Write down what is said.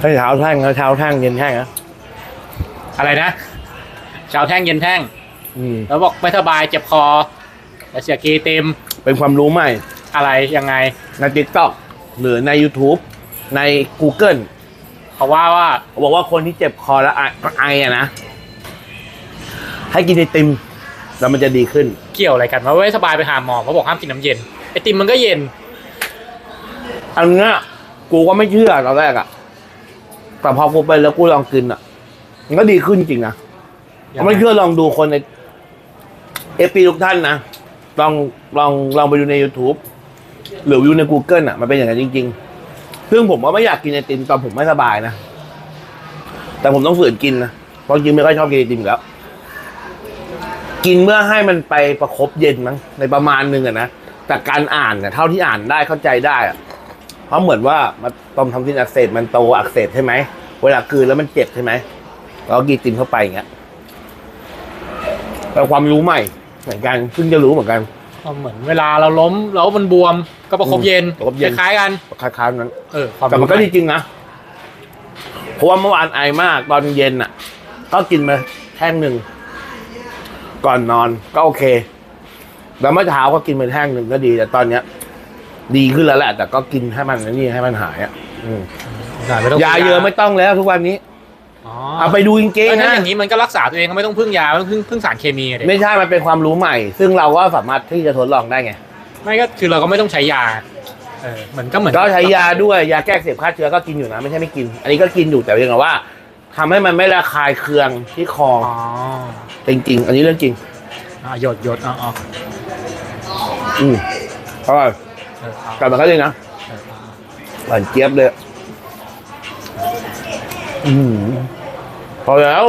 ให้เช้าแท่งเช้าแท่งเย็นแท่งนะอะไรนะเช้าแท่งเย็นแท่ง อืม แล้วบอกไม่สบายเจ็บคอแต่เสียกีเต็มเป็นความรู้ใหม่ อะไรยังไง ใน TikTok หรือใน YouTube ใน Google เขาว่าว่าเขาบอกว่าคนที่เจ็บคอแล้วไอไออะนะ ให้กินไอติม แล้วมันจะดีขึ้น เกี่ยวอะไรกันว่าไม่สบายไปหาหมอเขาบอกห้ามกินน้ำเย็นไอติมมันก็เย็น อันเนี้ยกูก็ไม่เชื่อตอนแรกอะ แต่พอกูไปแล้วกูลองกินอะมันก็ดีขึ้นจริงนะยังไง ไม่เชื่อลองดูคนในเอฟีทุกท่านนะ ลองลองลองไปดูใน YouTube หรือวิวใน Google อะ มันเป็นอย่างนั้นจริง ๆ ซึ่งผมก็ไม่อยากกินไอติมตอนผมไม่สบายนะ แต่ผมต้องฝืนกินนะ เพราะจริงไม่ค่อยชอบกินไอติมอยู่แล้ว กินเมื่อให้มันไปประคบเย็นมั้งในประมาณหนึงอะนะแต่การอ่านเนี่ยเท่าที่อ่านได้เข้าใจได้อะ เพราะเหมือนว่ามันตอมทำซินอักเสบมันโตอักเสบใช่ไหมเวลากลืนแล้วมันเจ็บใช่ไหมเรากินไอติมเข้าไปอย่างเงี้ยแต่ความรู้ใหม่เหมือนกันเพิ่งจะรู้เหมือนกัน ก็เหมือนเวลาเราล้มแล้วมันบวมก็ประคบเย็นประคบเย็น คล้ายๆกัน คล้ายๆนั้น เออความแต่มันก็รู้ดีจริงนะ เพราะว่าเมื่อวานไอมากตอนเย็นอะ ก็กินมาแท่งหนึ่ง ก่อนนอนก็โอเค แล้วเมื่อเช้าก็กินไปแท่งหนึ่งก็ดี แต่ตอนเนี้ย ดีขึ้นแล้วแหละ แต่ก็กินให้มันนี่ให้มันหายอะอืมไม่ต้องยาเยอะไม่ต้องแล้วทุกวันนี้ อ๋อเอาไปดูจริงแล้วๆถ้านะ อย่างนี้มันก็รักษาตัวเองก็ไม่ต้องพึ่งยาไม่ต้องพึ่งพึ่งสารเคมีอะเด็ไม่ใช่ มันเป็นความรู้ใหม่ ซึ่งเราก็สามารถที่จะทดลองได้ไง ไม่ก็คือเราก็ไม่ต้องใช้ยาเออเหมือนก็เหมือนก็ใช้ยาด้วย ยาแก้อักเสพฆ่าเชื้อก็กินอยู่นะ ไม่ใช่ไม่กิน อันนี้ก็กินอยู่แต่เพียงแต่ว่าทำให้มันไม่ระคายเคืองที่คอ อ๋อจริง ๆ อันนี้เรื่องจริง อะหยดหยดอ๋ออ๋ออืมอร่อย กลับมาก็ดีนะเออเอาหวานเจี๊ยบเลย อืมพอแล้ว